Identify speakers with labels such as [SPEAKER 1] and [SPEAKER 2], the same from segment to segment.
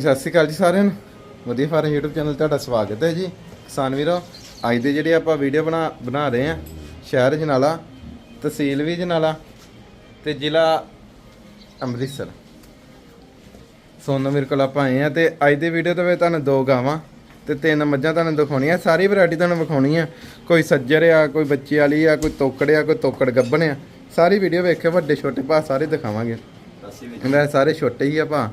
[SPEAKER 1] ਸਤਿ ਸ਼੍ਰੀ ਅਕਾਲ ਜੀ ਸਾਰਿਆਂ ਨੂੰ। ਵਧੀਆ ਫਾਰਮ YouTube ਚੈਨਲ ਤੁਹਾਡਾ ਸਵਾਗਤ ਹੈ ਜੀ। ਕਿਸਾਨ ਵੀਰੋ ਅੱਜ ਦੇ ਜਿਹੜੇ ਆਪਾਂ ਵੀਡੀਓ ਬਣਾ ਬਣਾ ਰਹੇ ਆ ਸ਼ਹਿਰ ਜਨਾਲਾ ਤਹਿਸੀਲ ਵੀ ਜਨਾਲਾ ਤੇ ਜ਼ਿਲ੍ਹਾ ਅੰਮ੍ਰਿਤਸਰ। ਸੋਨਮ ਵੀਰ ਕੋਲ ਆਪਾਂ ਆਏ ਆ ਤੇ ਅੱਜ ਦੀ ਵੀਡੀਓ ਦੇ ਵਿੱਚ ਤੁਹਾਨੂੰ ਦੋ ਗਾਵਾਂ ਤੇ ਤਿੰਨ ਮੱਝਾਂ ਤੁਹਾਨੂੰ ਦਿਖਾਉਣੀਆਂ। ਸਾਰੀ ਵੈਰਾਈਟੀ ਤੁਹਾਨੂੰ ਵਿਖਾਉਣੀ ਆ। ਕੋਈ ਸੱਜਰ ਆ ਕੋਈ ਬੱਚੇ ਵਾਲੀ ਆ ਕੋਈ ਤੋਕੜ ਆ ਕੋਈ ਤੋਕੜ ਗੱਬਣ ਆ। ਸਾਰੀ ਵੀਡੀਓ ਵੇਖਿਓ ਵੱਡੇ ਛੋਟੇ ਭਾ ਸਾਰੇ ਦਿਖਾਵਾਂਗੇ।
[SPEAKER 2] ਵੀ
[SPEAKER 1] ਮੈਂ ਸਾਰੇ ਛੋਟੇ ਹੀ ਆ ਭਾ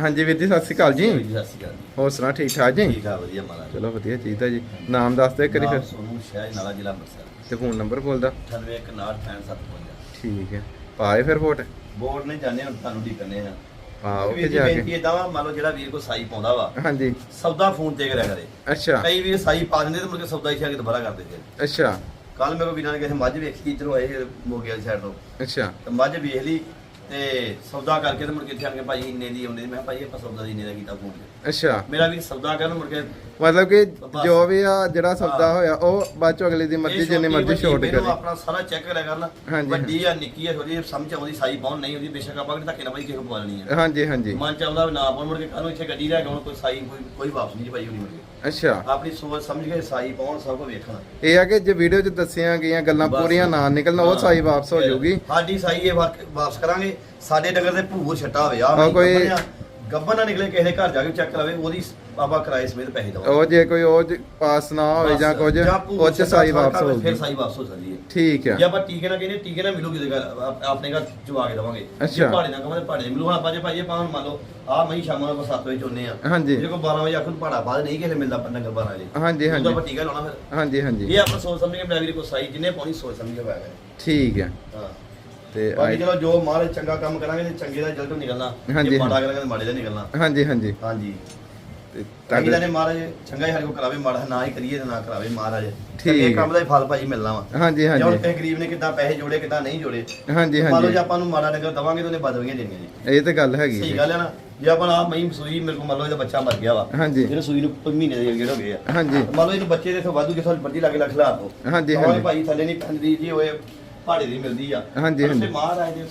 [SPEAKER 1] ਹਾਂਜੀ ਵੀਰ ਜੀ ਸਤਿ ਸ਼੍ਰੀ ਅਕਾਲ ਜੀ।
[SPEAKER 2] ਸਤਿ ਸ਼੍ਰੀ ਅਕਾਲ
[SPEAKER 1] ਹੋਰ ਸੁਣਾ ਠੀਕ ਠਾਕ ਜੀ?
[SPEAKER 2] ਠੀਕ ਆ ਵਧੀਆ ਮਾਰਾ
[SPEAKER 1] ਚਲੋ ਵਧੀਆ ਚਾਹੀਦਾ ਜੀ। ਨਾਮ ਦੱਸ ਦੇ ਕਰੀ ਫਿਰ।
[SPEAKER 2] ਸੋਨੂੰ ਸ਼ਹਿਰ ਨਾਲਾ ਜ਼ਿਲ੍ਹਾ ਅੰਮ੍ਰਿਤਸਰ।
[SPEAKER 1] ਤੇ ਫੋਨ ਨੰਬਰ ਬੋਲਦਾ।
[SPEAKER 2] 98196755
[SPEAKER 1] ਠੀਕ ਹੈ ਪਾਏ ਫਿਰ ਵੋਟ?
[SPEAKER 2] ਬੋਰਡ ਨੇ ਜਾਣੇ ਹੁਣ ਤੁਹਾਨੂੰ ਢੀ ਕਰਨੇ ਆ। ਜੀ
[SPEAKER 1] ਕੇ।
[SPEAKER 2] ਵਾ ਮੰਨ ਲਓ ਜਿਹੜਾ ਵੀਰ ਕੋ ਸਾਈ ਪਾਉਂਦਾ ਵਾ
[SPEAKER 1] ਹਾਂਜੀ।
[SPEAKER 2] ਸੌਦਾ ਫੋਨ ਤੇ ਕਰਿਆ ਕਰੇ।
[SPEAKER 1] ਅੱਛਾ।
[SPEAKER 2] ਕਈ ਵੀਰ ਸਾਈ ਪਾ ਦਿੰਦੇ ਤੇ ਮੁੜ ਕੇ ਸੌਦਾ ਹੀ ਛਾ ਕੇ ਦੁਬਾਰਾ ਕਰਦੇ
[SPEAKER 1] ਅੱਛਾ।
[SPEAKER 2] ਕੱਲ ਮੇਰੇ ਕੋ ਵੀਰਾਂ ਨੇ ਕਿਸੇ ਮੱਝ ਵੇਖੀ ਇਧਰੋਂ ਆਏ ਮੋਗੇ ਵਾਲੀ ਸਾਈਡ ਤੋਂ।
[SPEAKER 1] ਅੱਛਾ।
[SPEAKER 2] ਤੇ ਮੱਝ ਵੇਖ ਲਈ ਤੇ ਸੌਦਾ ਕਰਕੇ ਤੇ ਮੁੜ ਕੇ ਇੱਥੇ ਆਣ ਕੇ ਭਾਈ ਇੰਨੇ ਦੀ ਆਉਂਦੇ ਮੈਂ ਕਿਹਾ ਭਾਈ ਆਪਾਂ ਸੌਦਾ ਦੀ ਇੰਨੇ ਦਾ ਕੀਤਾ ਫੋਨ
[SPEAKER 1] ਅੱਛਾ।
[SPEAKER 2] ਮੇਰਾ ਵੀ ਸੌਦਾ ਕਰਨ ਮੁੜ ਕੇ
[SPEAKER 1] ਮਤਲਬ ਕਿ
[SPEAKER 2] ਬਸ।
[SPEAKER 1] ਜੋ ਵੀ ਆ ਜਿਹੜਾ ਸੌਦਾ। ਹੋਇਆ ਉਹ ਬਾਅਦ ਚੋਂ ਅਗਲੇ ਦੀ ਮਰਜ਼ੀ
[SPEAKER 2] ਇਹ
[SPEAKER 1] ਜਿੰਨੇ
[SPEAKER 2] ਛੋਟੀ
[SPEAKER 1] ਮਰਜ਼ੀ
[SPEAKER 2] ਵੱਡੀ
[SPEAKER 1] ਛੋਟ
[SPEAKER 2] ਮੈਨੂੰ
[SPEAKER 1] ਕਰੇ।
[SPEAKER 2] ਆਪਣਾ ਸਾਰਾ ਚੈੱਕ ਕਰਿਆ ਕਰਨਾ।
[SPEAKER 1] ਹਾਂਜੀ,
[SPEAKER 2] ਵੱਡੀ ਆ ਨਿੱਕੀ ਆ ਥੋੜੀ ਸਮਝ ਆਉਂਦੀ ਸਾਈ ਪਾਉਣ ਨਹੀਂ ਉਹਦੀ ਬੇਸ਼ੱਕ ਆਪਾਂ ਕਿ ਧੱਕੇ ਨਾਲ ਭਾਈ ਕਿਸੇ ਨੂੰ ਪਵਾਲਣੀ ਆ।
[SPEAKER 1] ਹਾਂਜੀ ਹਾਂਜੀ।
[SPEAKER 2] ਮਨ ਚ ਆਉਂਦਾ ਵੀ ਨਾ ਪਾਉਣ ਮੁੜ ਕੇ ਕਾਹਨੂੰ ਇੱਥੇ ਗੱਡੀ ਲੈ ਕੇ ਆਉਣ ਕੋਈ ਸਾਈ ਕੋਈ ਕੋਈ ਵਾਪਸ ਨਹੀਂ ਜੀ ਭਾਈ ਹੋਣੀ ਮੁੜ ਕੇ।
[SPEAKER 1] ਅੱਛਾ।
[SPEAKER 2] ਆਪਣੀ ਸੋਚ ਸਮਝ ਕੇ ਸਾਈ ਪਾਉਣ ਸਭ ਕੁਝ ਵੇਖਣਾ।
[SPEAKER 1] ਇਹ ਆ ਕਿ ਜੇ ਵੀਡੀਓ 'ਚ ਦੱਸੀਆਂ ਗਈਆਂ ਗੱਲਾਂ
[SPEAKER 2] ਬਸ।
[SPEAKER 1] ਪੂਰੀਆਂ ਨਾ ਨਿਕਲਣ ਉਹ
[SPEAKER 2] ਹਾਂ।
[SPEAKER 1] ਸਾਈ ਵਾਪਸ ਹੋ ਜਾਊਗੀ।
[SPEAKER 2] ਸਾਡੀ ਸਾਈ ਇਹ ਵਾਪਸ ਕਰਾਂਗੇ। ਸਾਡੇ ਡੰਗਰ ਦੇ ਭੂਰ ਛੱਟਾ ਹੋਵੇ ਆ
[SPEAKER 1] ਹਾਂ, ਕੋਈ-
[SPEAKER 2] ਗੱਬਨ ਨਾ ਨਿਕਲੇ ਕਿਸੇ ਦੇ ਘਰ ਜਾ ਕੇ ਚੈੱਕ ਕਰਾਵੇ ਉਹਦੀ ਆਪਾਂ ਕਿਰਾਏ ਸਮੇਤ ਪੈਸੇ ਦਵਾਂਗੇ।
[SPEAKER 1] ਉਹ ਜੇ ਕੋਈ ਉਹ ਜ- ਪਾਸ ਨਾ ਹੋਵੇ ਜਾਂ ਕੁਝ ਉਹ 'ਚ ਸਾਈ ਵਾਪਸ ਹੋਊਗੀ
[SPEAKER 2] ਫਿਰ ਸਾਈ ਵਾਪਸ ਹੋ ਸਕਦੀ ਹੈ।
[SPEAKER 1] ਠੀਕ ਆ।
[SPEAKER 2] ਜੇ ਆਪਾਂ ਟੀਕੇ ਨਾਲ ਕਹਿੰਦੇ ਟੀਕੇ ਨਾਲ ਮਿਲੂਗੀ ਉਹਦੇ ਘਰ ਆਪ- ਆਪਣੇ ਘਰ ਜਵਾ ਕੇ ਦਵਾਂਗੇ।
[SPEAKER 1] ਅੱਛਾ।
[SPEAKER 2] ਪਹਾੜੇ ਨਾਲ ਕਹਾਂਗੇ ਪਹਾੜੇ ਮਿਲੂ। ਹੁਣ ਆਪਾਂ ਜੇ ਭਾਈ ਆਪਾਂ ਹੁਣ ਮੰਨ ਲਓ ਆ ਮਈ ਸ਼ਾਮਾਂ ਨੂੰ ਆਪਾਂ 7 ਵਜੇ ਚੋਨੇ ਆ।
[SPEAKER 1] ਹਾਂਜੀ।
[SPEAKER 2] ਜੇ ਕੋਈ 12 ਵਜੇ ਆਖੂ ਪਹਾੜਾ ਬਾਅਦ ਨਹੀਂ ਕਿਸੇ ਮਿਲਦਾ ਪੰਨਾ ਕਰ 12 ਵਜੇ।
[SPEAKER 1] ਹਾਂਜੀ
[SPEAKER 2] ਉਹਦਾ
[SPEAKER 1] ਹਾਂਜੀ।
[SPEAKER 2] ਆਪਾਂ ਟੀਕਾ ਲਾਉਣਾ ਫਿਰ।
[SPEAKER 1] ਹਾਂਜੀ ਹਾਂਜੀ।
[SPEAKER 2] ਇਹ ਆਪਾਂ ਸੋਚ ਸਮਝ ਕੇ ਬਣਾ ਕੋ ਸਾਈ ਜਿੰਨੇ ਪਾਉਣੀ ਸੋਚ ਸਮਝ ਕੇ ਪਾਇਆ
[SPEAKER 1] ਠੀਕ ਆ।
[SPEAKER 2] ਹਾਂ।
[SPEAKER 1] ਤੇ
[SPEAKER 2] ਬਾਕੀ ਚਲੋ ਜੋ ਮਾਰੇ ਚੰਗਾ ਕੰਮ ਕਰਾਂਗੇ ਤੇ ਚੰਗੇ ਦਾ ਰਿਜ਼ਲਟ ਨਿਕਲਣਾ। ਜੇ ਮਾੜਾ ਕਰਾਂਗੇ ਤੇ ਮਾੜੇ ਦਾ ਨਿਕਲਣਾ।
[SPEAKER 1] ਹਾਂਜੀ ਹਾਂਜੀ।
[SPEAKER 2] ਹਾਂਜੀ।
[SPEAKER 1] ਤੇ
[SPEAKER 2] ਤਾਂ
[SPEAKER 1] ਤੁਹਾਡੇ
[SPEAKER 2] ਨੇ ਮਹਾਰਾਜ ਚੰਗਾ ਹੀ ਸਾਡੇ ਕੋ ਕਰਾਵੇ ਮਾੜਾ ਨਾ ਹੀ ਕਰੀਏ ਤੇ ਨਾ ਕਰਾਵੇ ਮਹਾਰਾਜ।
[SPEAKER 1] ਠੀਕ।
[SPEAKER 2] ਇਹ। ਕੰਮ ਦਾ ਹੀ ਫਲ ਭਾਜੀ ਮਿਲਣਾ ਵਾ।
[SPEAKER 1] ਹਾਂਜੀ ਹਾਂਜੀ।
[SPEAKER 2] ਕਿਸੇ ਗਰੀਬ ਨੇ ਕਿੱਦਾਂ ਪੈਸੇ ਜੋੜੇ ਕਿੱਦਾਂ ਨਹੀਂ ਜੋੜੇ
[SPEAKER 1] ਹਾਂਜੀ
[SPEAKER 2] ਮੰਨ ਲਓ
[SPEAKER 1] ਹਾਂਜੀ।
[SPEAKER 2] ਜੇ ਆਪਾਂ ਨੂੰ ਮਾੜਾ ਡੰਗਰ ਦਵਾਂਗੇ ਤਾਂ ਉਹਨੇ ਬਦਵੀਆਂ ਦੇਣੀਆਂ ਜੀ।
[SPEAKER 1] ਇਹ ਤੇ ਗੱਲ ਹੈਗੀ
[SPEAKER 2] ਸਹੀ। ਗੱਲ ਹੈ ਨਾ। ਜੇ ਆਪਾਂ ਆ ਮਈ ਸੂਈ ਮੇਰੇ ਕੋਲ ਮੰਨ ਲਓ ਇਹਦਾ ਬੱਚਾ ਮਰ ਗਿਆ ਵਾ
[SPEAKER 1] ਹਾਂਜੀ।
[SPEAKER 2] ਜਿਹੜੇ ਸੂਈ ਨੂੰ ਮਹੀਨੇ ਦੇ ਗੇੜ ਹੋ ਗਏ ਆ।
[SPEAKER 1] ਹਾਂਜੀ।
[SPEAKER 2] ਮੰਨ ਲਓ ਇਹਨੂੰ ਬੱਚੇ ਦੇ ਤੋਂ ਵਾਧੂ ਜਿੱਥੋਂ ਮਰਜ਼ੀ ਲੱਗ ਲੱਖ ਲਾ ਦੋ।
[SPEAKER 1] ਹਾਂਜੀ,
[SPEAKER 2] ਤਾਂ
[SPEAKER 1] ਹਾਂਜੀ।
[SPEAKER 2] ਭਾਈ ਥੱਲੇ ਨਹੀਂ ਪੈਂਦੀ ਜੀ ਹੋਏ ਪਹਾੜੇ ਦੀ ਮਿਲਦੀ ਆ।
[SPEAKER 1] ਹਾਂਜੀ, ਹਾਂਜੀ।
[SPEAKER 2] ਮਹਾਰਾਜ ਦੇ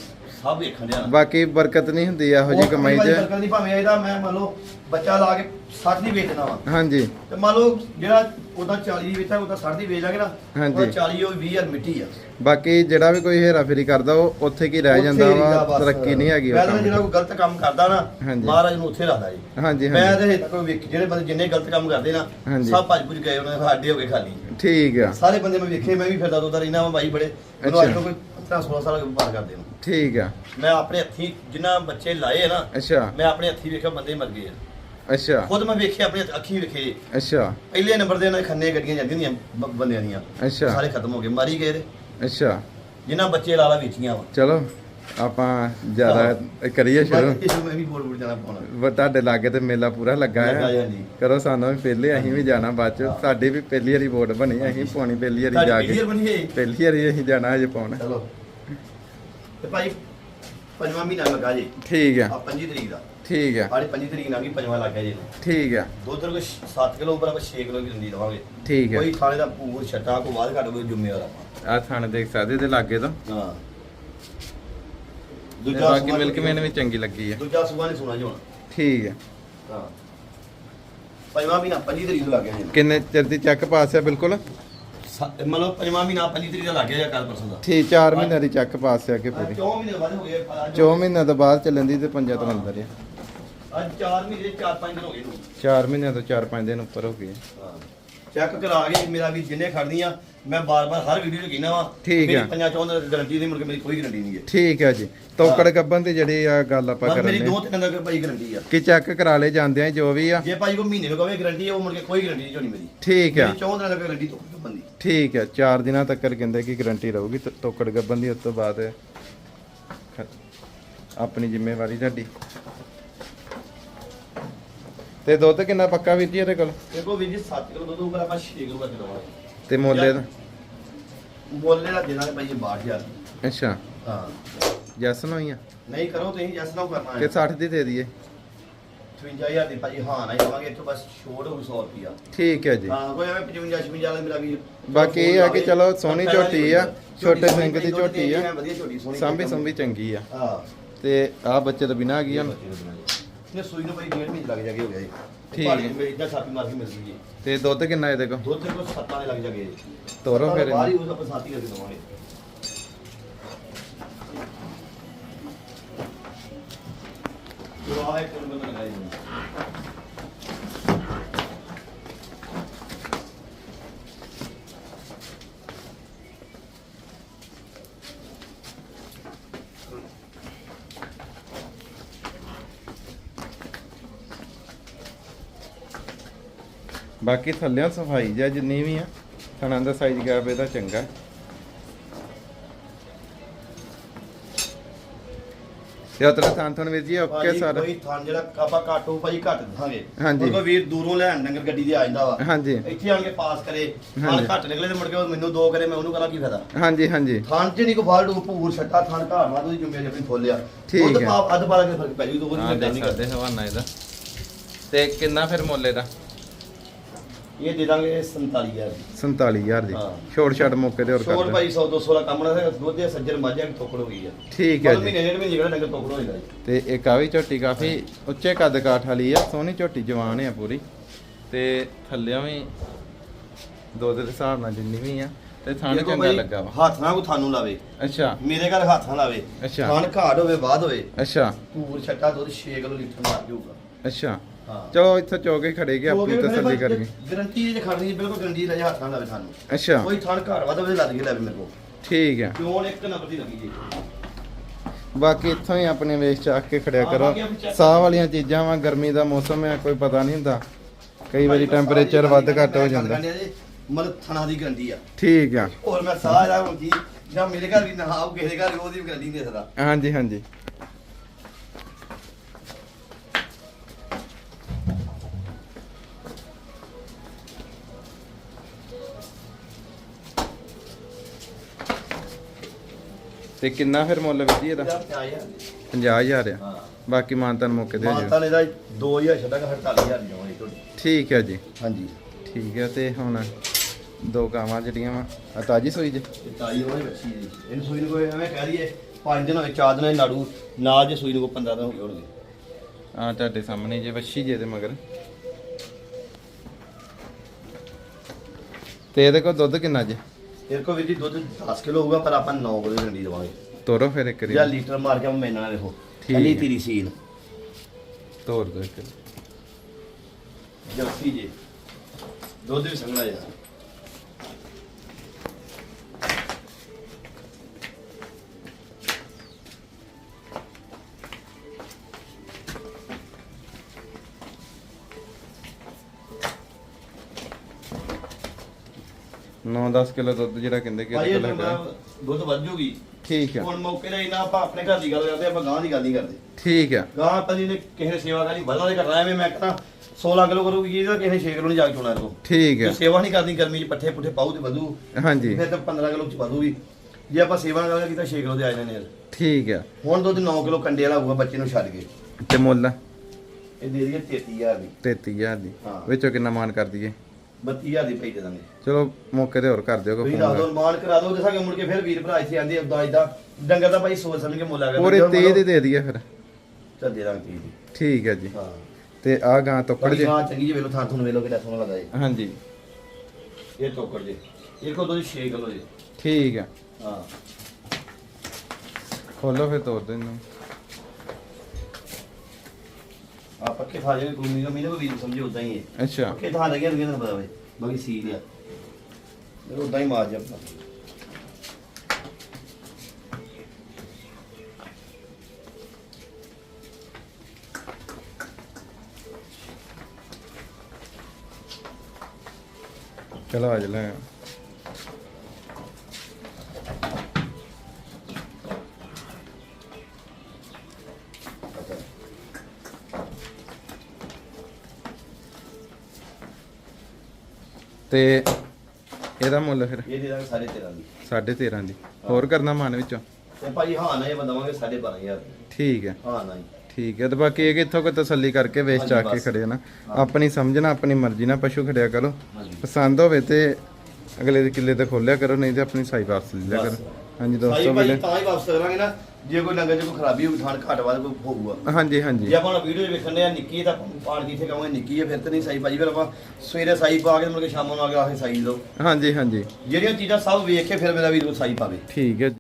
[SPEAKER 2] ਸਭ ਵੇਖਣ ਡਿਆ
[SPEAKER 1] ਬਾਕੀ ਬਰਕਤ ਨਹੀਂ ਹੁੰਦੀ ਇਹੋ ਜੀ ਕਮਾਈ 'ਚ
[SPEAKER 2] ਦੀ ਭਾਵੇਂ ਇਹਦਾ ਮੈਂ ਮੰਨ ਲਓ ਬੱਚਾ ਲਾ ਕੇ 60 ਦੀ ਵੇਚਣਾ ਵਾ
[SPEAKER 1] ਹਾਂਜੀ
[SPEAKER 2] ਤੇ ਮੰਨ ਲਓ ਜਿਹੜਾ ਉਹਦਾ 40 ਦੀ ਵੇਚਦਾ ਉਹਦਾ 60 ਦੀ ਵੇਚ ਲਾਂਗੇ ਨਾ
[SPEAKER 1] ਹਾਂਜੀ।
[SPEAKER 2] ਉਹਦਾ 40 ਉਹ 20 ਹਜ਼ਾਰ ਮਿੱਟੀ ਆ
[SPEAKER 1] ਬਾਕੀ ਜਿਹੜਾ ਵੀ ਕੋਈ ਹੇਰਾ ਫੇਰੀ ਕਰਦਾ ਉਹ ਉੱਥੇ ਕੀ ਰਹਿ ਜਾਂਦਾ
[SPEAKER 2] ਉੱਥੇ ਹੀ
[SPEAKER 1] ਵਾ
[SPEAKER 2] ਬਸ।
[SPEAKER 1] ਤਰੱਕੀ ਨਹੀਂ ਹੈਗੀ ਉਹ
[SPEAKER 2] ਮੈਂ ਤਾਂ
[SPEAKER 1] ਕੰਮ
[SPEAKER 2] ਜਿਹੜਾ। ਕੋਈ ਗਲਤ ਕੰਮ ਕਰਦਾ ਨਾ
[SPEAKER 1] ਹਾਂਜੀ।
[SPEAKER 2] ਮਹਾਰਾਜ ਨੂੰ ਉੱਥੇ ਰੱਖਦਾ ਜੀ
[SPEAKER 1] ਹਾਂਜੀ
[SPEAKER 2] ਮੈਂ
[SPEAKER 1] ਹਾਂਜੀ
[SPEAKER 2] ਤਾਂ ਤੱਕ ਵੇਖ ਜਿਹੜੇ ਬੰਦੇ ਜਿੰਨੇ ਗਲਤ ਕੰਮ ਕਰਦੇ ਨਾ
[SPEAKER 1] ਹਾਂਜੀ।
[SPEAKER 2] ਸਭ ਭੱਜ ਭੁੱਜ ਗਏ ਉਹਨਾਂ ਦੇ ਸਾਡੇ ਹੋ ਗਏ ਖਾਲੀ
[SPEAKER 1] ਠੀਕ ਆ
[SPEAKER 2] ਸਾਰੇ ਬੰਦੇ ਮੈਂ ਵੇਖੇ ਮੈਂ ਵੀ ਫਿਰਦਾ ਦੋਦਾ ਰਹਿਣਾ ਵਾ ਭਾਈ ਬੜੇ ਮੈਨੂੰ ਅੱਜ
[SPEAKER 1] ਅੱਛਾ।
[SPEAKER 2] ਤੋਂ ਕੋਈ 15 16 ਸਾਲ ਬਾਅਦ ਕਰਦੇ ਨੂੰ।
[SPEAKER 1] ਠੀਕ ਆ।
[SPEAKER 2] ਮੈਂ ਆਪਣੇ ਹੱਥੀ ਜਿੰਨਾ ਬੱਚੇ ਲਾਏ ਆ ਨਾ
[SPEAKER 1] ਅੱਛਾ।
[SPEAKER 2] ਮੈਂ ਆਪਣੇ ਹੱਥੀ ਵੇਖਿਆ ਬੰਦੇ ਮਰ ਗਏ ਆ।
[SPEAKER 1] ਅੱਛਾ।
[SPEAKER 2] ਖੁਦ ਮੈਂ ਵੇਖਿਆ ਆਪਣੇ ਅੱਖੀ ਵੇਖੇ।
[SPEAKER 1] ਅੱਛਾ।
[SPEAKER 2] ਪਹਿਲੇ ਨੰਬਰ ਦੇ ਨਾਲ ਖੰਨੇ ਗੱਡੀਆਂ ਜਾਂਦੀਆਂ ਦੀਆਂ ਬ- ਬੰਦਿਆਂ ਦੀਆਂ।
[SPEAKER 1] ਅੱਛਾ।
[SPEAKER 2] ਸਾਰੇ ਖਤਮ ਹੋ ਗਏ ਮਾਰੀ ਗਏ
[SPEAKER 1] ਅੱਛਾ।
[SPEAKER 2] ਜਿਨ੍ਹਾਂ ਬੱਚੇ ਲਾਲਾ ਵੇਚੀਆਂ ਵਾ।
[SPEAKER 1] ਚਲੋ। ਆਪਾਂ ਜ਼ਿਆਦਾ ਕਰੀਏ ਸ਼ੁਰੂ
[SPEAKER 2] ਬਾਕੀ ਇਸ ਨੂੰ ਮੈਂ ਵੀ ਬੋਲ ਬੋਲ ਜਾਣਾ ਪਾਉਣਾ।
[SPEAKER 1] ਵਾ ਤੁਹਾਡੇ ਲਾਗੇ ਤੇ ਮੇਲਾ ਪੂਰਾ ਲੱਗਾ
[SPEAKER 2] ਲੱਗਾ
[SPEAKER 1] ਹੈ ਕਰੋ ਸਾਨੂੰ ਵੀ ਪਹਿਲੇ ਅਸੀਂ ਵੀ ਜਾਣਾ ਬਾਅਦ ਚ। ਸਾਡੀ ਵੀ ਪਹਿਲੀ ਵਾਰੀ ਵੋਟ ਬਣੀ ਅਸੀਂ ਪਾਉਣੀ ਪਹਿਲੀ ਵਾਰੀ ਜਾ ਕੇ। ਪਹਿਲੀ ਵਾਰੀ ਅਸੀਂ ਜਾਣਾ ਅਜੇ ਪਾਉਣ।
[SPEAKER 2] ਚਲੋ। ਤੇ ਭਾਈ ਪੰਜਵਾਂ ਮਹੀਨਾ ਲੱਗਾ ਜੀ।
[SPEAKER 1] ਠੀਕ ਆ।
[SPEAKER 2] ਆ 25 ਤਰੀਕ ਦਾ।
[SPEAKER 1] ਠੀਕ ਆ।
[SPEAKER 2] ਸਾਡੀ 25 ਤਰੀਕ ਨਾਲ ਵੀ ਪੰਜਵਾਂ ਲੱਗ ਗਿਆ ਜੀ।
[SPEAKER 1] ਠੀਕ ਆ।
[SPEAKER 2] ਦੁੱਧ ਕੋਈ 7 ਕਿਲੋ ਉੱਪਰ ਆਪਾਂ 6 ਕਿਲੋ ਦੀ ਦਿੰਦੀ ਦਵਾਂਗੇ
[SPEAKER 1] ਠੀਕ
[SPEAKER 2] ਕੋਈ
[SPEAKER 1] ਆ
[SPEAKER 2] ਖਾਣੇ ਦਾ ਪੂਰ ਛੱਟਾ ਕੋ ਬਾਅਦ ਘੱਟ ਕੋਈ ਜ਼ਿੰਮੇਵਾਰ ਆਪਾਂ।
[SPEAKER 1] ਆ ਥਾਣੇ ਦੇਖ ਸਕਦੇ ਤੇ ਲਾਗੇ ਤੋਂ।
[SPEAKER 2] ਹਾਂ।
[SPEAKER 1] ਤੇ
[SPEAKER 2] ਦੂਜਾ
[SPEAKER 1] ਬਾਕੀ
[SPEAKER 2] ਸੂਆ
[SPEAKER 1] ਮਿਲਕ ਮੈਨ ਵੀ ਚੰਗੀ ਲੱਗੀ ਆ।
[SPEAKER 2] ਦੂਜਾ ਸੁਬਾ ਨਹੀਂ ਸੁਣਾ ਜੀ ਹੁਣ।
[SPEAKER 1] ਠੀਕ ਆ।
[SPEAKER 2] ਹਾਂ। ਪੰਜਵਾਂ ਮਹੀਨਾ 25 ਤਰੀਕ ਨੂੰ ਲੱਗ ਗਿਆ ਜੀ।
[SPEAKER 1] ਕਿੰਨੇ ਚਿਰ ਦੀ ਚੈੱਕ ਪਾਸ ਆ ਬਿਲਕੁਲ?
[SPEAKER 2] ਮਤਲਬ ਪੰਜਵਾਂ ਮਹੀਨਾ 25 ਤਰੀਕ ਦਾ ਲੱਗ ਗਿਆ ਜਾਂ ਕੱਲ ਪਰਸੋਂ ਦਾ?
[SPEAKER 1] ਠੀਕ 4 ਮਹੀਨਿਆਂ ਦੀ ਚੈੱਕ ਪਾਸ ਆ ਕੇ ਪੂਰੀ।
[SPEAKER 2] ਚੌ ਮਹੀਨੇ ਬਾਅਦ ਹੋ ਗਏ ਅੱਜ-
[SPEAKER 1] 4 ਮਹੀਨਿਆਂ ਤੋਂ ਬਾਅਦ ਚੱਲਣ ਦੀ ਤੇ ਪੰਜਾਂ ਤੋਂ ਅੰਦਰ ਆ।
[SPEAKER 2] ਅੱਜ 4 ਮਹੀਨੇ 4-5 ਦਿਨ ਹੋ ਗਏ ਨੂੰ
[SPEAKER 1] 4 ਮਹੀਨਿਆਂ ਤੋਂ 4-5 ਦਿਨ ਉੱਪਰ ਹੋ ਗਏ
[SPEAKER 2] ਚੈੱਕ ਕਰਾ ਕੇ ਮੇਰਾ ਵੀ ਜਿੰਨੇ ਖੜਦੀਆਂ ਮੈਂ ਬਾਰ-ਬਾਰ ਹਰ ਵੀਡੀਓ 'ਚ ਕਹਿਣਾ ਵਾ
[SPEAKER 1] ਠੀਕ
[SPEAKER 2] ਮੇਰੀ
[SPEAKER 1] ਆ।
[SPEAKER 2] ਪੰਜਾਂ ਚੌਂ ਦੀ ਗਾਰੰਟੀ ਨਹੀਂ ਮੁੜ ਕੇ ਮੇਰੀ ਕੋਈ ਗਾਰੰਟੀ ਨਹੀਂ ਹੈ।
[SPEAKER 1] ਠੀਕ ਆ ਜੀ। ਤੋਕੜ ਗੱਬਨ ਤੇ ਜਿਹੜੀ ਆ ਗੱਲ ਆਪਾਂ
[SPEAKER 2] ਬਸ ਮੇਰੀ
[SPEAKER 1] ਕਰਨੇ।
[SPEAKER 2] ਦੋ ਤਿੰਨ ਦਾ ਭਾਈ ਗਾਰੰਟੀ ਆ।
[SPEAKER 1] ਕਿ ਚੈੱਕ ਕਰਾ ਲਏ ਜਾਂਦੇ ਆ ਜੋ ਵੀ ਆ।
[SPEAKER 2] ਜੇ ਭਾਈ ਕੋ ਮਹੀਨੇ ਨੂੰ ਕਹੇ ਗਾਰੰਟੀ ਉਹ ਮੁੜ ਕੇ ਕੋਈ ਗਾਰੰਟੀ ਨਹੀਂ ਹੋਣੀ ਮੇਰੀ।
[SPEAKER 1] ਠੀਕ ਆ।
[SPEAKER 2] ਮੇਰੀ ਚੌਂ ਦਿਨਾਂ ਦਾ ਗਾਰੰਟੀ ਤੋਂ ਬੰਦੀ
[SPEAKER 1] ਠੀਕ ਆ। 4 ਦਿਨਾਂ ਤੱਕ ਕਹਿੰਦੇ ਕਿ ਗਾਰੰਟੀ ਰਹੂਗੀ ਤ- ਤੋਕੜ ਗੱਬਨ ਦੀ ਉਸ ਤੋਂ ਬਾਅਦ ਖ- ਆਪਣੀ ਜ਼ਿੰਮੇਵਾਰੀ ਤੁਹਾਡੀ। ਤੇ ਦੁੱਧ ਕਿੰਨਾ ਪੱਕਾ ਵੀਰ ਜੀ ਇਹਦੇ ਕੋਲ?
[SPEAKER 2] ਦੇਖੋ ਵੀਰ ਜੀ 7 ਕਿਲੋ ਦੁੱਧ ਉੱਪਰ ਆਪਾਂ 6 ਕਿਲੋ ਕਰਕੇ ਦਵਾਂਗੇ
[SPEAKER 1] ਤੇ ਮੋਲੇ ਦਾ?
[SPEAKER 2] ਬੋਲੇ ਦਾ ਦੇਣਾ ਭਾਈ ਇਹ 62000
[SPEAKER 1] ਅੱਛਾ।
[SPEAKER 2] ਹਾਂ।
[SPEAKER 1] ਜੈਸਨ ਹੋਈ ਆ?
[SPEAKER 2] ਨਹੀਂ ਕਰੋ ਤੁਸੀਂ ਜੈਸ ਨਾ ਕਰਨਾ
[SPEAKER 1] ਕਿ
[SPEAKER 2] ਹੈ
[SPEAKER 1] 60 ਦੀ ਦੇ ਦਈਏ।
[SPEAKER 2] 55000 ਦੀ ਭਾਈ ਹਾਂ ਨਾ ਜਾਵਾਂਗੇ ਇੱਥੋਂ ਬਸ ਛੋੜ ਹੋਊ 100 ਰੁਪਿਆ
[SPEAKER 1] ਠੀਕ ਹੈ ਜੀ।
[SPEAKER 2] ਹਾਂ ਕੋਈ ਐਵੇਂ 55 56 ਵਾਲਾ ਮੇਰਾ ਵੀ
[SPEAKER 1] ਬਾਕੀ ਇਹ ਆ ਕਿ ਚਲੋ ਸੋਹਣੀ ਝੋਟੀ ਆ, ਛੋਟੇ ਸਿੰਘ ਦੀ ਝੋਟੀ ਆ।
[SPEAKER 2] ਵਧੀਆ ਝੋਟੀ ਸੋਹਣੀ
[SPEAKER 1] ਸਾਂਭੀ ਸੰਭੀ ਚੰਗੀ ਆ।
[SPEAKER 2] ਹਾਂ।
[SPEAKER 1] ਤੇ ਆ ਬੱਚੇ ਤੋਂ ਬਿਨਾ ਆ ਗਈ।
[SPEAKER 2] ਇਹਨੇ ਸੂਈ ਨੂੰ ਭਾਈ ਡੇਢ ਮਹੀਨੇ ਲੱਗ ਜਾਗੇ ਹੋ ਗਿਆ ਜੀ।
[SPEAKER 1] ਠੀਕ। ਹੈ।
[SPEAKER 2] ਠੀਕ ਹੈ ਇਦਾਂ ਛਾਪੀ ਮਾਰ ਕੇ ਮਿਲ ਗਈ ਜੀ।
[SPEAKER 1] ਤੇ ਦੁੱਧ ਕਿੰਨਾ ਇਹਦੇ ਕੋਲ?
[SPEAKER 2] ਦੁੱਧ ਕੋਲ ਸੱਤਾਂ ਦੇ ਲੱਗ ਜਾਗੇ ਜੀ।
[SPEAKER 1] ਤੋਰੋ ਫਿਰ
[SPEAKER 2] ਬਾਹਰ ਹੀ
[SPEAKER 1] ਇਹਨੂੰ।
[SPEAKER 2] ਉਹਦਾ ਪਸਾਤੀ ਕਰਕੇ ਦਵਾਂਗੇ। ਜੋ ਆ ਇੱਕ ਨੰਬਰ ਲਗਾਈ ਜੀ
[SPEAKER 1] ਬਾਕੀ ਥੱਲਿਆਂ ਸਫ਼ਾਈ ਜਾਂ ਜਿੰਨੀ ਵੀ ਆ ਥਣਾ ਦਾ ਸਾਈਜ਼ ਗੈਪ ਇਹਦਾ ਚੰਗਾ। ਹੈ। ਤੇ ਉਤਰਾ ਥਾਂ ਥਣ ਵੀਰ ਜੀ ਓਕੇ ਸਰ।
[SPEAKER 2] ਕੋਈ ਥਾਂ ਜਿਹੜਾ ਆਪਾਂ ਘੱਟ ਹੋ ਭਾਜੀ ਘੱਟ ਦਿਖਾਂਗੇ।
[SPEAKER 1] ਹਾਂਜੀ।
[SPEAKER 2] ਕੋਈ ਵੀਰ ਦੂਰੋਂ ਲੈਣ ਡੰਗਰ ਗੱਡੀ ਦੇ ਆ ਜਾਂਦਾ ਵਾ।
[SPEAKER 1] ਹਾਂਜੀ।
[SPEAKER 2] ਇੱਥੇ ਆਣ ਕੇ ਪਾਸ ਕਰੇ ਥਾਂ
[SPEAKER 1] ਹਾਂਜੀ।
[SPEAKER 2] ਘੱਟ ਨਿਕਲੇ ਤੇ ਮੁੜ ਕੇ ਉਹ ਮੈਨੂੰ ਦੋ ਕਰੇ ਮੈਂ ਉਹਨੂੰ ਕਹਾਂ ਕੀ ਫਾਇਦਾ?
[SPEAKER 1] ਹਾਂਜੀ ਹਾਂਜੀ।
[SPEAKER 2] ਥਾਂ ਚ ਨਹੀਂ ਕੋ ਫਾਲਟੂ ਭੂਰ ਛੱਟਾ ਥਾਂ ਘਾੜ ਮਾ ਤੁਸੀਂ ਜੁੰਮੇ ਆਪਣੀ ਖੋਲਿਆ।
[SPEAKER 1] ਠੀਕ
[SPEAKER 2] ਦੁੱਧ
[SPEAKER 1] ਹੈ।
[SPEAKER 2] ਪਾਪ ਅੱਧ ਪਾਲਾ ਕੇ ਫ਼ਰਕ ਪੈ ਜੂ ਦੋ
[SPEAKER 1] ਹਾਂ
[SPEAKER 2] ਨਹੀਂ
[SPEAKER 1] ਸਕਦੇ ਹਵਾਨਾ ਇਹਦਾ। ਤੇ ਕਿੰਨਾ ਫਿਰ ਮੁੱਲ ਇਹਦਾ?
[SPEAKER 2] ਇਹ ਦੇ ਦਾਂਗੇ 47000 ਦੀ।
[SPEAKER 1] 47000 ਦੀ।
[SPEAKER 2] ਹਾਂ।
[SPEAKER 1] ਛੋੜ ਛੱਡ ਮੌਕੇ ਤੇ ਹੋਰ
[SPEAKER 2] ਸ਼ੋਰ
[SPEAKER 1] ਕਰ ਦਿਓ।
[SPEAKER 2] ਭਾਈ 100 200 ਦਾ ਕੰਮ ਨਾ ਦੁੱਧ ਦੇ ਸੱਜਰ ਮਾਝਾ ਕਿ ਟੋਕੜ ਹੋ ਗਈ ਆ।
[SPEAKER 1] ਠੀਕ ਹੈ
[SPEAKER 2] ਪਰ
[SPEAKER 1] ਜੀ।
[SPEAKER 2] ਮਹੀਨੇ ਡੇਢ ਮਹੀਨੇ ਜਿਹੜਾ ਡੰਗਰ ਟੋਕੜ ਹੋ ਜਾਂਦਾ ਜੀ।
[SPEAKER 1] ਤੇ ਇੱਕ ਆ ਵੀ ਝੋਟੀ ਕਾਫੀ ਉੱਚੇ ਕੱਦ ਕਾਠ ਵਾਲੀ ਆ ਸੋਹਣੀ ਝੋਟੀ ਜਵਾਨ ਆ ਪੂਰੀ। ਤੇ ਥੱਲਿਆਂ ਵੀ ਦੁੱਧ ਦੇ ਹਿਸਾਬ ਨਾਲ ਜਿੰਨੀ ਵੀ ਆ ਤੇ ਥਣ
[SPEAKER 2] ਦੇਖੋ
[SPEAKER 1] ਚੰਗਾ
[SPEAKER 2] ਭਾਈ,
[SPEAKER 1] ਲੱਗਾ ਵਾ।
[SPEAKER 2] ਹੱਥ ਨਾਲ ਕੋ ਥਾਨੂੰ ਲਾਵੇ।
[SPEAKER 1] ਅੱਛਾ।
[SPEAKER 2] ਮੇਰੇ ਘਰ ਹੱਥ ਨਾਲ ਲਾਵੇ।
[SPEAKER 1] ਅੱਛਾ।
[SPEAKER 2] ਥਾਨ ਘਾੜ ਹੋਵੇ ਬਾਦ ਹੋਵੇ।
[SPEAKER 1] ਅੱਛਾ।
[SPEAKER 2] ਪੂਰ ਛੱਟਾ ਦੁੱਧ 6 ਕਿਲੋ ਲੀਟਰ ਮਾਰ ਜਾਊਗਾ।
[SPEAKER 1] ਅੱਛਾ।
[SPEAKER 2] ਹਾਂ।
[SPEAKER 1] ਚਲੋ ਇੱਥੇ ਚੌਕੇ ਖੜੇ ਗਏ ਆਪਣੀ ਤਸੱਲੀ ਕਰ ਗਏ
[SPEAKER 2] ਗਰੰਟੀ ਜੇ ਖੜਨੀ ਬਿਲਕੁਲ ਗਰੰਟੀ ਲੈ ਹੱਥ ਲਾਵੇ ਥਾਨੂੰ
[SPEAKER 1] ਅੱਛਾ।
[SPEAKER 2] ਕੋਈ ਥਾਨ ਘਾੜ ਵਾਦਾ ਵੇ ਲੱਗ ਗਿਆ ਲਾਵੇ ਮੇਰੇ ਕੋਲ।
[SPEAKER 1] ਠੀਕ ਆ।
[SPEAKER 2] ਕਿਉਂ ਇੱਕ ਨੰਬਰ ਦੀ ਲੱਗੀ ਜੀ।
[SPEAKER 1] ਬਾਕੀ ਇੱਥੋਂ ਹੀ ਆਪਣੇ ਵੇਚ ਚੱਕ ਕੇ ਖੜਿਆ
[SPEAKER 2] ਹਾਂ,
[SPEAKER 1] ਕਰੋ। ਸਾਹ ਵਾਲੀਆਂ ਚੀਜ਼ਾਂ ਵਾ ਗਰਮੀ ਦਾ ਮੌਸਮ ਹੈ ਕੋਈ ਪਤਾ ਨਹੀਂ ਹੁੰਦਾ। ਕਈ ਵਾਰੀ ਟੈਂਪਰੇਚਰ ਵੱਧ ਘੱਟ ਹੋ ਜਾਂਦਾ।
[SPEAKER 2] ਮਤਲਬ ਥਣਾ ਦੀ ਗਰੰਟੀ ਆ।
[SPEAKER 1] ਠੀਕ ਆ।
[SPEAKER 2] ਹੋਰ ਮੈਂ ਸਾਹ ਦਾ ਹੁਣ ਕੀ ਜਾਂ ਮੇਰੇ ਘਰ ਵੀ ਨਾ ਆਉ ਕਿਸੇ ਘਰ ਉਹਦੀ ਵੀ ਗਰੰਟੀ ਨਹੀਂ ਦੇ ਸਕਦਾ
[SPEAKER 1] ਹਾਂਜੀ ਹਾਂਜੀ। ਤੇ ਕਿੰਨਾ ਫਿਰ ਮੁੱਲ ਵੀ ਇਹਦਾ
[SPEAKER 2] ਇਹਦਾ? ਕਿਆ ਯਾਰ
[SPEAKER 1] 50000 ਆ।
[SPEAKER 2] ਹਾਂ।
[SPEAKER 1] ਬਾਕੀ ਮਾਨਤਨ ਮੌਕੇ ਤੇ ਹੋ
[SPEAKER 2] ਮਾਤਾ
[SPEAKER 1] ਜਾਓ
[SPEAKER 2] ਨੇ ਦਾ 2000 ਛੱਡਾਂਗਾ 48000 ਦੀ ਦਵਾਂਗੇ ਤੁਹਾਡੀ
[SPEAKER 1] ਠੀਕ ਹੈ ਜੀ।
[SPEAKER 2] ਹਾਂਜੀ।
[SPEAKER 1] ਠੀਕ ਹੈ ਤੇ ਹੁਣ ਦੋ ਗਾਵਾਂ ਜਿਹੜੀਆਂ ਵਾ। ਆ ਤਾਜੀ ਸੋਈ ਜੇ?
[SPEAKER 2] ਇਹ ਤਾਈ ਹੋਏ ਬੱਚੀ ਜੀ। ਇਹਨੂੰ ਸੂਈ ਨੂੰ ਕੋਈ ਐਵੇਂ ਕਹਿ ਦਈਏ ਪੰਜ ਦਿਨ ਹੋਏ ਚਾਰ ਦਿਨ ਹੋਏ ਨਾੜੂ ਨਾਲ ਜੇ ਸੂਈ ਨੂੰ ਕੋਈ 15 ਦਿਨ ਹੋ ਗਏ ਹੋਣਗੇ।
[SPEAKER 1] ਆ ਤੁਹਾਡੇ ਸਾਹਮਣੇ ਜੇ ਵੱਛੀ ਜੇ ਦੇ ਮਗਰ। ਤੇ ਇਹਦੇ ਕੋਲ ਦੁੱਧ ਕਿੰਨਾ ਜੇ?
[SPEAKER 2] ਤੇਰੇ ਕੋਲ ਵੀ ਜੀ ਦੁੱਧ 10 ਕਿਲੋ ਹੋਊਗਾ ਪਰ ਆਪਾਂ 9 ਕਿਲੋ ਰੰਡੀ ਦਵਾਂਗੇ।
[SPEAKER 1] ਤੋਰੋ ਫਿਰ ਇੱਕ ਰੀ
[SPEAKER 2] ਜਾਂ ਲੀਟਰ ਮਾਰ ਕੇ ਮੈਨਾਂ ਨਾਲ ਦੇਖੋ
[SPEAKER 1] ਠੀਕ ਹੈ।
[SPEAKER 2] ਤੇਰੀ ਸੀਲ।
[SPEAKER 1] ਤੋਰ ਦੋ ਇੱਕ
[SPEAKER 2] ਜੱਫੀ ਜੀ। ਦੁੱਧ ਵੀ ਸੰਗਣਾ ਯਾਰ
[SPEAKER 1] ਨੌ 10 ਕਿਲੋ ਦੁੱਧ ਜਿਹੜਾ ਕਹਿੰਦੇ ਕਿ
[SPEAKER 2] ਭਾਈ
[SPEAKER 1] ਇਹਦੇ
[SPEAKER 2] ਇਹ
[SPEAKER 1] ਕੋਲ ਹੈਗਾ।
[SPEAKER 2] ਤਾਂ ਦੁੱਧ ਵੱਧ ਜੂਗੀ।
[SPEAKER 1] ਠੀਕ ਆ।
[SPEAKER 2] ਹੁਣ ਮੌਕੇ ਤੇ ਇਹਨਾਂ ਆਪਾਂ ਆਪਣੇ ਘਰ ਦੀ ਗੱਲ ਕਰਦੇ ਆਪਾਂ ਗਾਂ ਦੀ ਗੱਲ ਨਹੀਂ ਕਰਦੇ।
[SPEAKER 1] ਠੀਕ ਆ।
[SPEAKER 2] ਗਾਂ ਆਪਾਂ ਜੀ ਨੇ ਕਿਸੇ ਨੇ ਸੇਵਾ ਕਰਨੀ ਵਧਾ ਦੇ ਐਵੇਂ ਮੈਂ ਕਹਿੰਦਾ 16 ਕਿਲੋ ਕਰੂਗੀ ਇਹਦਾ ਕਿਸੇ ਨੇ 6 ਕਿਲੋ ਨਹੀਂ ਜਾ ਕੇ ਚੋਣਾ ਇਹਨੂੰ
[SPEAKER 1] ਠੀਕ ਆ।
[SPEAKER 2] ਸੇਵਾ ਨਹੀਂ ਕਰਨੀ ਗਰਮੀ 'ਚ ਪੱਠੇ ਪੁੱਠੇ ਪਾਉ ਤੇ ਵਧੂ।
[SPEAKER 1] ਹਾਂਜੀ।
[SPEAKER 2] ਫਿਰ ਤਾਂ 15 ਕਿਲੋ ਚ ਵਧੂਗੀ। ਜੇ ਆਪਾਂ ਸੇਵਾ ਕਰਾਂਗੇ ਕੀਤਾ 6 ਕਿਲੋ ਦੇ ਆ ਜਾਣੇ ਨੇ
[SPEAKER 1] ਠੀਕ ਆ।
[SPEAKER 2] ਹੁਣ ਦੁੱਧ 9 ਕਿਲੋ ਕੰਡੇ ਵਾਲਾ ਹੋਊਗਾ ਬੱਚੇ ਨੂੰ ਛੱਡ ਕੇ।
[SPEAKER 1] ਤੇ ਮੁੱਲ?
[SPEAKER 2] ਇਹ ਦੇ ਦਈਏ 33000 ਦੀ।
[SPEAKER 1] 33000 ਦੀ।
[SPEAKER 2] ਹਾਂ।
[SPEAKER 1] ਵਿੱਚੋਂ ਕਿੰਨਾ ਮਾਨ ਕਰ ਦਈਏ?
[SPEAKER 2] 32000 ਦੀ ਪਈ ਦੇ ਦਾਂਗੇ।
[SPEAKER 1] ਚਲੋ ਮੌਕੇ ਤੇ ਹੋਰ ਕਰ ਦਿਓ ਕੋਈ
[SPEAKER 2] ਤੁਸੀਂ ਦੱਸ ਦਿਓ
[SPEAKER 1] ਫੋਨ
[SPEAKER 2] ਮਾਨ ਕਰਾ ਦਿਓ ਜਿਸਾ ਕਿ ਮੁੜ ਕੇ ਫਿਰ ਵੀਰ ਭਰਾ ਇੱਥੇ ਆਂਦੇ ਉਦਾਂ ਇਦਾਂ ਡੰਗਰ ਦਾ ਭਾਈ ਸੋਚ ਸਮਝ ਕੇ ਮੁੱਲ ਆ ਗਿਆ।
[SPEAKER 1] ਪੂਰੇ 30 ਦੇ ਦੇ ਦਈਏ ਫਿਰ।
[SPEAKER 2] ਚੱਲ ਦੇ ਦਾਂਗੇ ਤੀਹ ਦੀ
[SPEAKER 1] ਠੀਕ ਹੈ ਜੀ।
[SPEAKER 2] ਹਾਂ।
[SPEAKER 1] ਤੇ ਆ ਗਾਂ ਤੋਕੜ
[SPEAKER 2] ਬੜੀ
[SPEAKER 1] ਜੇ।
[SPEAKER 2] ਗਾਂ ਚੰਗੀ ਜੀ ਵੇਲੋ ਥਾਂ ਤੁਹਾਨੂੰ ਵੇਲੋ ਕਿੰਨਾ ਸੋਹਣਾ ਲੱਗਦਾ ਜੀ
[SPEAKER 1] ਹਾਂਜੀ।
[SPEAKER 2] ਇਹ ਟੋਕਰ ਜੀ। ਇਹ ਕੋ ਦੁੱਧ 6 ਕਿਲੋ ਜੀ।
[SPEAKER 1] ਠੀਕ ਆ
[SPEAKER 2] ਹਾਂ।
[SPEAKER 1] ਖੋਲੋ ਫਿਰ ਇਹਨੂੰ।
[SPEAKER 2] ਆ ਪੱਕੇ ਥਾਂ ਜਿਹੜੇ ਕੋਈ ਮੀਨੋ ਮੀਨੋ ਵੀ ਸਮਝੇ ਉਦਾਂ ਹੀ ਹੈ
[SPEAKER 1] ਅੱਛਾ।
[SPEAKER 2] ਪੱਕੇ ਥਾਂ ਲੱਗੇ ਲੱਗੇ ਨਾ ਪਤਾ ਵੇ ਬਾਕੀ ਸੀਲ ਆ। ਇਹ ਉਦਾਂ ਹੀ ਮਾਰ ਜਾ ਆਪਣਾ।
[SPEAKER 1] ਚਲੋ ਆ ਲੈ। ਤੇ ਇਹਦਾ ਮੁੱਲ ਫਿਰ?
[SPEAKER 2] ਇਹ ਦੇ ਦਾਂਗੇ ਸਾਢੇ 13 ਦੀ।
[SPEAKER 1] 13.5 ਦੀ। ਹੋਰ ਕਰਨਾ ਮਨ ਵਿੱਚੋਂ?
[SPEAKER 2] ਤੇ ਭਾਈ ਹਾਂ ਨਾ ਇਹ ਬੰਦਵਾਂਗੇ 12500
[SPEAKER 1] ਠੀਕ ਹੈ।
[SPEAKER 2] ਹਾਂ ਨਾ ਜੀ
[SPEAKER 1] ਠੀਕ ਹੈ ਤੇ ਬਾਕੀ ਇਹ ਕਿ ਇੱਥੋਂ ਕੋਈ ਤਸੱਲੀ ਕਰਕੇ ਵੇਚ ਚੱਕ ਕੇ। ਖੜੇ ਨਾ। ਆਪਣੀ ਸਮਝਣਾ ਆਪਣੀ ਮਰਜ਼ੀ ਨਾਲ ਪਸ਼ੂ ਖੜਿਆ ਕਰੋ। ਪਸੰਦ ਹੋਵੇ ਤੇ ਅਗਲੇ ਦੇ ਕਿੱਲੇ ਤੇ ਖੋਲਿਆ ਕਰੋ ਨਹੀਂ ਤੇ ਆਪਣੀ ਸਾਈ ਵਾਪਸ ਲੈ ਲਿਆ। ਕਰੋ। ਹਾਂਜੀ ਦੋਸਤੋ ਵੀਡੀਓ
[SPEAKER 2] ਤਾਂ ਹੀ ਵਾਪਸ ਕਰਾਂਗੇ ਨਾ। ਜੇ ਕੋਈ ਡੰਗਰ 'ਚ ਕੋਈ ਖਰਾਬੀ ਹੋਊ ਥਾਣ ਘੱਟ ਵੱਧ ਕੋਈ ਹੋਊਗਾ।
[SPEAKER 1] ਹਾਂਜੀ
[SPEAKER 2] ਜੇ
[SPEAKER 1] ਹਾਂਜੀ
[SPEAKER 2] ਆਪਾਂ ਵੀਡੀਓ 'ਚ ਵੇਖਣ ਦੇ ਆ ਨਿੱਕੀ ਹੈ ਤਾਂ ਪਾਣ ਕਿੱਥੇ ਕਹਾਂਗੇ ਨਿੱਕੀ ਹੈ ਫਿਰ ਤੇ ਨਹੀਂ ਸਾਈ ਭਾਜੀ ਫਿਰ ਆਪਾਂ ਸਵੇਰੇ ਸਾਈ ਪਾ ਕੇ ਮੁੜ ਕੇ ਸ਼ਾਮ ਨੂੰ ਆ ਕੇ ਆਹੇ ਸਾਈ ਲਓ।
[SPEAKER 1] ਹਾਂਜੀ ਹਾਂਜੀ।
[SPEAKER 2] ਜਿਹੜੀਆਂ ਚੀਜ਼ਾਂ ਸਭ ਵੇਖ ਕੇ ਫਿਰ ਮੇਰਾ ਵੀਰ ਸਾਈ ਪਾਵੇ।
[SPEAKER 1] ਠੀਕ ਹੈ।